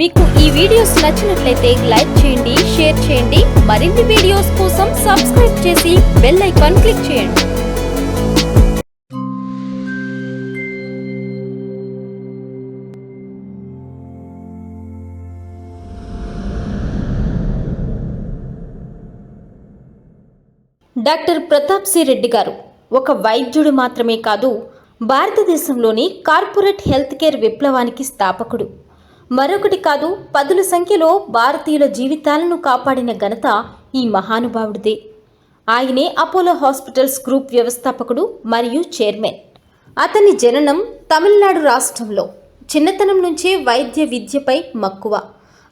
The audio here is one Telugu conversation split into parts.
మీకు ఈ వీడియోస్ నచ్చినట్లయితే లైక్ చేయండి షేర్ చేయండి. మరిన్ని వీడియోస్ కోసం సబ్స్క్రైబ్ చేసి బెల్ ఐకాన్ క్లిక్ చేయండి. డాక్టర్ ప్రతాప్ సి రెడ్డి గారు ఒక వైద్యుడు మాత్రమే కాదు భారతదేశంలోని కార్పొరేట్ హెల్త్ కేర్ విప్లవానికి స్థాపకుడు. మరొకటి కాదు పదుల సంఖ్యలో భారతీయుల జీవితాలను కాపాడిన ఘనత ఈ మహానుభావుడిదే. ఆయనే అపోలో హాస్పిటల్స్ గ్రూప్ వ్యవస్థాపకుడు మరియు చైర్మన్. అతని జననం తమిళనాడు రాష్ట్రంలో చిన్నతనం నుంచే వైద్య విద్యపై మక్కువ.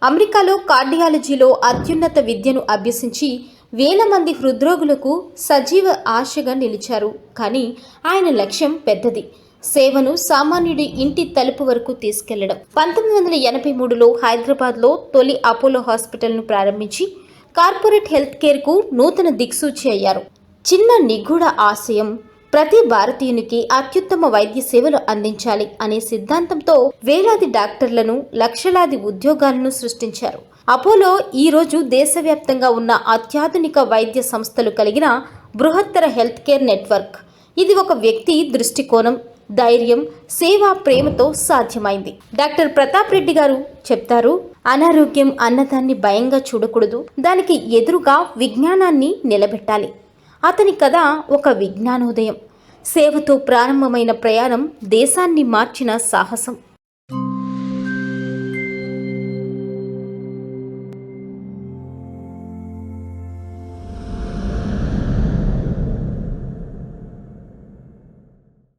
అమెరికాలో కార్డియాలజీలో అత్యున్నత విద్యను అభ్యసించి వేల మంది హృద్రోగులకు సజీవ ఆశగా నిలిచారు. కానీ ఆయన లక్ష్యం పెద్దది. సేవను సామాన్యుడి ఇంటి తలుపు వరకు తీసుకెళ్ళడం. పంతొమ్మిది వందల ఎనభై మూడులో హైదరాబాద్లో తొలి అపోలో హాస్పిటల్ను ప్రారంభించి కార్పొరేట్ హెల్త్ కేర్కు నూతన దిక్సూచి అయ్యారు. చిన్న నిగూఢ ఆశయం ప్రతి భారతీయునికి అత్యుత్తమ వైద్య సేవలు అందించాలి అనే సిద్ధాంతంతో వేలాది డాక్టర్లను లక్షలాది ఉద్యోగాలను సృష్టించారు. అపోలో ఈ రోజు దేశవ్యాప్తంగా ఉన్న అత్యాధునిక వైద్య సంస్థలు కలిగిన బృహత్తర హెల్త్ కేర్ నెట్వర్క్. ఇది ఒక వ్యక్తి దృష్టికోణం ధైర్యం సేవా ప్రేమతో సాధ్యమైంది. డాక్టర్ ప్రతాప్ రెడ్డి గారు చెప్తారు అనారోగ్యం అన్నదాన్ని భయంగా చూడకూడదు. దానికి ఎదురుగా విజ్ఞానాన్ని నిలబెట్టాలి. అతని కథ ఒక విజ్ఞానోదయం. సేవతో ప్రారంభమైన ప్రయాణం దేశాన్ని మార్చిన సాహసం.